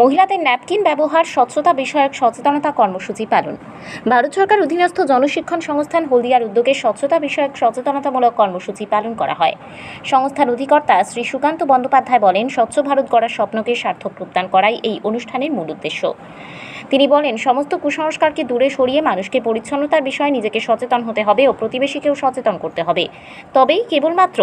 মহিলাদের ন্যাপকিন ব্যবহার, স্বচ্ছতা বিষয়ক সচেতনতা কর্মসূচি পালন। ভারত সরকার অধীনস্থ জনশিক্ষণ সংস্থান হলদিয়ার উদ্যোগে স্বচ্ছতা বিষয়ক সচেতনতামূলক কর্মসূচি পালন করা হয়। সংস্থার অধিকর্তা শ্রী সুকান্ত বন্দ্যোপাধ্যায় বলেন, স্বচ্ছ ভারত গড়ার স্বপ্নকে সার্থক রূপদান করাই এই অনুষ্ঠানের মূল উদ্দেশ্য। তিনি বলেন, সমস্ত কুসংস্কারকে দূরে সরিয়ে মানুষকে পরিচ্ছন্নতার বিষয়ে নিজেকে সচেতন হতে হবে ও প্রতিবেশীকেও সচেতন করতে হবে। তবেই কেবলমাত্র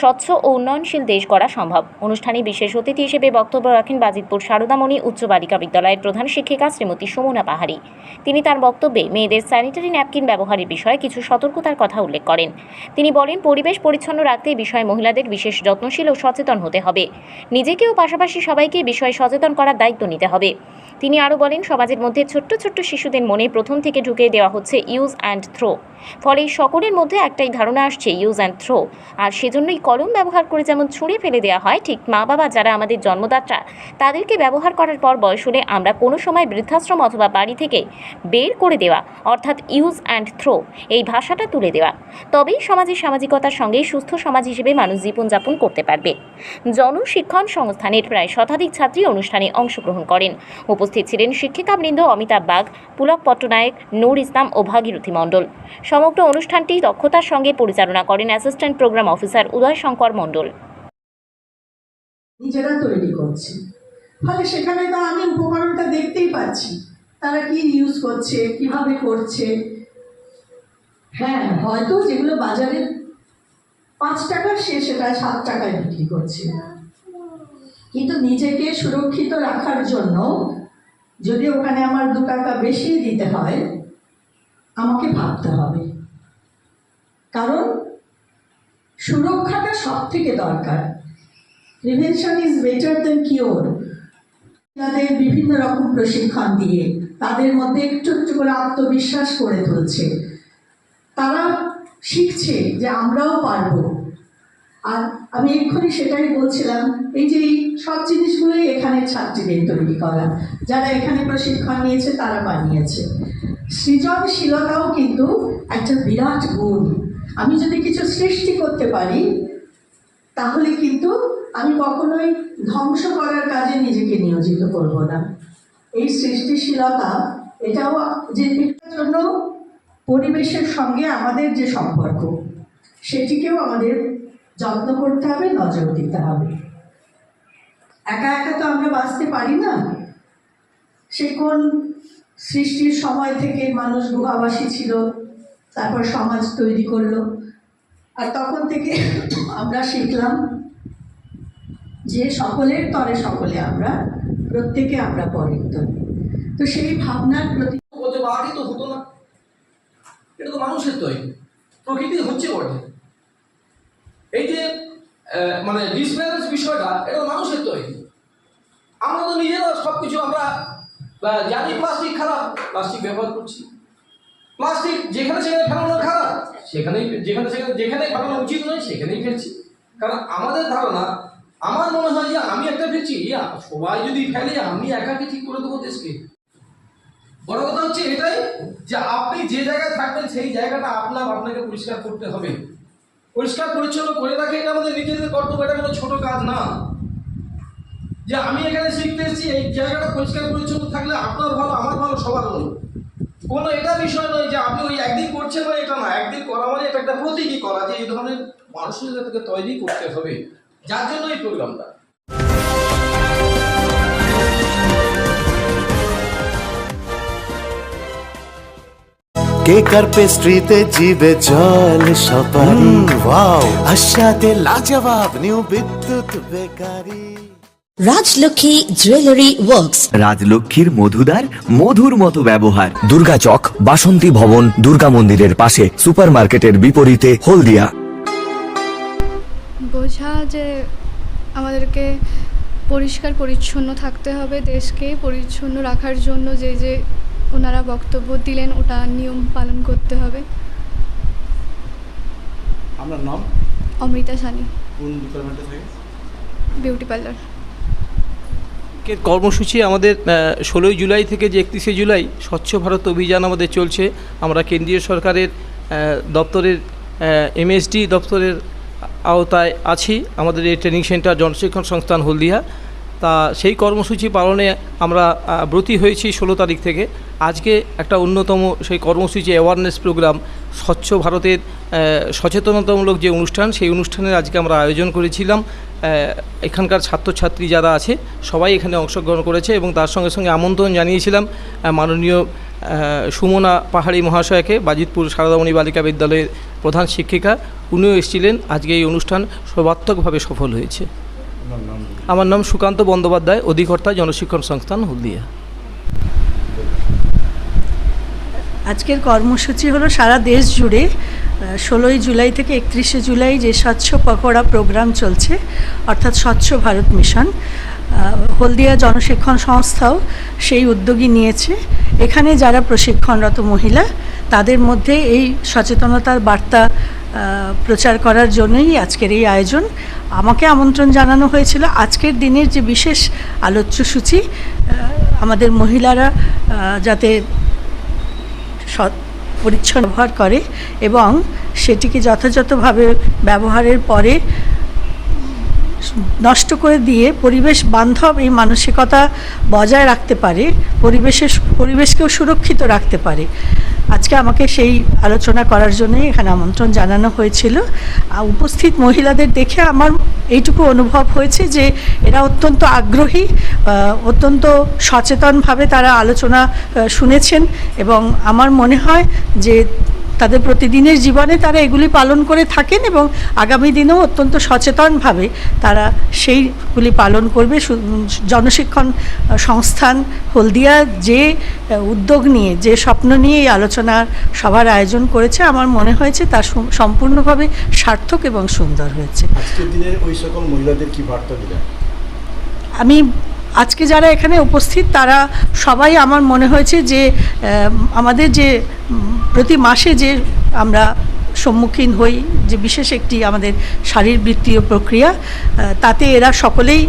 স্বচ্ছ ও উন্নয়নশীল দেশ গড়া সম্ভব। অনুষ্ঠানে বিশেষ অতিথি হিসেবে বক্তব্য রাখেন বাজিতপুর শারদামণি উচ্চ বালিকা বিদ্যালয়ের প্রধান শিক্ষিকা শ্রীমতী সুমনা পাহাড়ি। তিনি তার বক্তব্যে মেয়েদের স্যানিটারি ন্যাপকিন ব্যবহারের বিষয়ে কিছু সতর্কতার কথা উল্লেখ করেন। তিনি বলেন, পরিবেশ পরিচ্ছন্ন রাখতে বিষয়ে মহিলাদের বিশেষ যত্নশীল ও সচেতন হতে হবে। নিজেকেও পাশাপাশি সবাইকে বিষয়ে সচেতন করার দায়িত্ব নিতে হবে। তিনি আরও বলেন, সমাজের মধ্যে ছোট্ট ছোট্ট শিশুদের মনে প্রথম থেকে ঢুকে দেওয়া হচ্ছে ইউজ অ্যান্ড থ্রো। ফলে সকলের মধ্যে একটাই ধারণা আসছে, ইউজ অ্যান্ড থ্রো। আর সেজন্যই কলম ব্যবহার করে যেমন ছুঁড়ে ফেলে দেওয়া হয়, ঠিক মা বাবা যারা আমাদের জন্মদাতা, তাদেরকে ব্যবহার করার পর বয়স হলে আমরা কোনো সময় বৃদ্ধাশ্রম অথবা বাড়ি থেকে বের করে দেওয়া, অর্থাৎ ইউজ অ্যান্ড থ্রো, এই ভাষাটা তুলে দেওয়া। তবেই সমাজের সামাজিকতার সঙ্গে সুস্থ সমাজ হিসেবে মানুষ জীবনযাপন করতে পারবে। জনশিক্ষণ সংস্থানের প্রায় শতাধিক ছাত্রী অনুষ্ঠানে অংশগ্রহণ করেন। উপস্থিত ছিলেন শিক্ষিকাবৃন্দ অমিতাভ বাগ, পুলক পট্টনায়ক, নূর ইসলাম ও ভাগীরথী মণ্ডল। সমগ্র অনুষ্ঠানটি দক্ষতার সঙ্গে পরিচালনা করেন assistant program officer Uday Shankar Mondal. নিজেরা তৈরি করছে। ফলে সেখানে তো আমি উপকরণটা দেখতেই পাচ্ছি। তারা কি ইউজ করছে, কীভাবে করছে? হ্যাঁ হয়তো যেগুলো বাজারে পাঁচ সে সেটা সাত টাকায় বিক্রি করছে। কিন্তু নিজেকে সুরক্ষিত রাখার জন্য যদি ওখানে আমার দু টাকা বেশি দিতে হয়, আমাকে ভাবতে হবে। কারণ সুরক্ষাটা সব থেকে দরকার। Prevention is better than cure তাদের বিভিন্ন রকম প্রশিক্ষণ দিয়ে তাদের মধ্যে একটু একটু করে আত্মবিশ্বাস করে তুলছে। তারা শিখছে যে আমরাও পারব। আর আমি এক্ষুনি সেটাই বলছিলাম, এই যে সব জিনিসগুলোই এখানে ছাত্রীদের তৈরি করা। যারা এখানে প্রশিক্ষণ নিয়েছে, তারা বানিয়েছে। সৃজনশীলতাও কিন্তু একটা বিরাট গুণ। আমি যদি কিছু সৃষ্টি করতে পারি, তাহলে কিন্তু আমি কখনোই ধ্বংস করার কাজে নিজেকে নিয়োজিত করব না। এই সৃষ্টিশীলতা, এটাও যে জন্য পরিবেশের সঙ্গে আমাদের যে সম্পর্ক, সেটিকেও আমাদের যত্ন করতে হবে, নজর দিতে হবে। একা একা তো আমরা বাঁচতে পারি না। সে কোন সৃষ্টির সময় থেকে মানুষ গুহাবাসী ছিল, তারপর সমাজ তৈরি করল। আর তখন থেকে আমরা শিখলাম যে সকলের তরে সকলে আমরা, প্রত্যেকে আমরা পরের তো সেই ভাবনার প্রতি তো হতো না। এটা তো মানুষের তৈরি। প্রকৃতি হচ্ছে বটে। মানে ডিসব্যালেন্স বিষয়টা, এটা মানুষের তৈরি আমরা তো নিজেরা সব কিছু আমরা জানি প্লাস্টিক খারাপ প্লাস্টিক ব্যবহার করছি। প্লাস্টিক যেখানে সেখানে ফেলানো খারাপ, সেখানেই যেখানে সেখানে যেখানে ফেলানো উচিত নয়, সেখানেই ফেলছি। কারণ আমাদের ধারণা, আমার মনে হয় যে আমি একটা ফেলছি সবাই যদি ফেলে, আমি একাকে ঠিক করে দেবো দেশকে। বড় কথা হচ্ছে এটাই যে আপনি যে জায়গায় থাকবেন, সেই জায়গাটা আপনার, আপনাকে পরিষ্কার করতে হবে। পরিষ্কার পরিচ্ছন্ন করে রাখে, এটা আমাদের নিজেদের কর্তব্য, এটা কোনো ছোটো কাজ না। যে আমি এখানে শিখতে এসেছি, এই জায়গাটা পরিষ্কার পরিচ্ছন্ন থাকলে আপনার ভালো, আমার ভালো, সবার ভালো। কোনো এটা বিষয় নয় যে আপনি ওই একদিন করছেন মানে এটা না, একদিন করা মানে এটা একটা প্রতীকী করা যে এই ধরনের মানুষের তৈরি করতে হবে। যার জন্য এই প্রোগ্রামটা কেক আর পেস্ট্রিতে জিবে জল সপারি ওয়াও আশাতে লাজবাব new Bidyut bakery. Rajlakshmi jewellery works. রাজলক্ষ্মীর মধুদার মধুর মতো ব্যবহার। দুর্গা চক বাসন্তী ভবন দুর্গা মন্দিরের পাশে সুপারমার্কেটের বিপরীতে হলদিয়া। বোঝা যে আমাদেরকে পরিষ্কার পরিচ্ছন্ন থাকতে হবে দেশকে পরিচ্ছন্ন রাখার জন্য যে যে ওনারা বক্তব্য দিলেন ওটা নিয়ম পালন করতে হবে। আপনার নাম? অমৃতা সানি। কোন ডিপার্টমেন্টে থাকে বিউটি পার্লার কর্মসূচি আমাদের ষোলোই জুলাই থেকে যে একত্রিশে জুলাই স্বচ্ছ ভারত অভিযান আমাদের চলছে আমরা কেন্দ্রীয় সরকারের দপ্তরের এমএসডি দপ্তরের আওতায় আছি। আমাদের এই ট্রেনিং সেন্টার জনশিক্ষণ সংস্থান হলদিয়া। তা সেই কর্মসূচি পালনে আমরা ব্রতী হয়েছি ষোলো তারিখ থেকে। আজকে একটা অন্যতম সেই কর্মসূচি অ্যাওয়ারনেস প্রোগ্রাম স্বচ্ছ ভারতের সচেতনতামূলক যে অনুষ্ঠান সেই অনুষ্ঠানের আজকে আমরা আয়োজন করেছিলাম। এখানকার ছাত্রছাত্রী যারা আছে সবাই এখানে অংশগ্রহণ করেছে এবং তার সঙ্গে সঙ্গে আমন্ত্রণ জানিয়েছিলাম মাননীয় সুমনা পাহাড়ি মহাশয়কে বাজিতপুর সারদামণি বালিকা বিদ্যালয়ের প্রধান শিক্ষিকা। উনিও এসেছিলেন। আজকে এই অনুষ্ঠান সর্বাত্মকভাবে সফল হয়েছে। আমার নাম সুকান্ত বন্দ্যোপাধ্যায় অধিকর্তা জনশিক্ষণ সংস্থান হলদিয়া। আজকের কর্মসূচি হলো সারা দেশ জুড়ে ষোলোই জুলাই থেকে একত্রিশে জুলাই যে স্বচ্ছ পকোড়া প্রোগ্রাম চলছে, অর্থাৎ স্বচ্ছ ভারত মিশন হলদিয়া জনশিক্ষণ সংস্থাও সেই উদ্যোগী নিয়েছে। এখানে যারা প্রশিক্ষণরত মহিলা, তাদের মধ্যে এই সচেতনতার বার্তা প্রচার করার জন্যই আজকের এই আয়োজন। আমাকে আমন্ত্রণ জানানো হয়েছিল আজকের দিনের যে বিশেষ আলোচ্যসূচি আমাদের মহিলারা যাতে পরিচ্ছন্ন ব্যবহার করে এবং সেটিকে যথাযথভাবে ব্যবহারের পরে নষ্ট করে দিয়ে পরিবেশ বান্ধব এই মানসিকতা বজায় রাখতে পারে, পরিবেশের, পরিবেশকেও সুরক্ষিত রাখতে পারে। আজকে আমাকে সেই আলোচনা করার জন্যই এখানে আমন্ত্রণ জানানো হয়েছিল। উপস্থিত মহিলাদের দেখে আমার এইটুকু অনুভব হয়েছে যে এরা অত্যন্ত আগ্রহী অত্যন্ত সচেতনভাবে তারা আলোচনা শুনেছেন এবং আমার মনে হয় যে তাদের প্রতিদিনের জীবনে তারা এগুলি পালন করে থাকেন এবং আগামী দিনেও অত্যন্ত সচেতনভাবে তারা সেইগুলি পালন করবে। জনশিক্ষণ সংস্থান হলদিয়া যে উদ্যোগ নিয়ে যে স্বপ্ন নিয়ে এই আলোচনা সভার আয়োজন করেছে আমার মনে হয়েছে তা সম্পূর্ণভাবে সার্থক এবং সুন্দর হয়েছে। আজকের দিনে ওই সকল মহিলাদের কি বার্তা দিলেন? আমি আজকে যারা এখানে উপস্থিত, তারা সবাই আমার মনে হয়েছে যে আমাদের যে প্রতি মাসে যে আমরা সম্মুখীন হই, যে বিশেষ একটি আমাদের শারীরবৃত্তীয় প্রক্রিয়া তাতে এরা সকলেই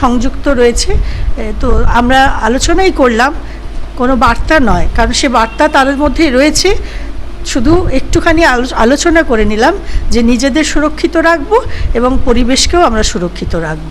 সংযুক্ত রয়েছে। তো আমরা আলোচনাই করলাম, কোনো বার্তা নয়, কারণ সে বার্তা তাদের মধ্যে রয়েছে। শুধু একটুখানি আলোচনা করে নিলাম, যে নিজেদের সুরক্ষিত রাখব এবং পরিবেশকেও আমরা সুরক্ষিত রাখব।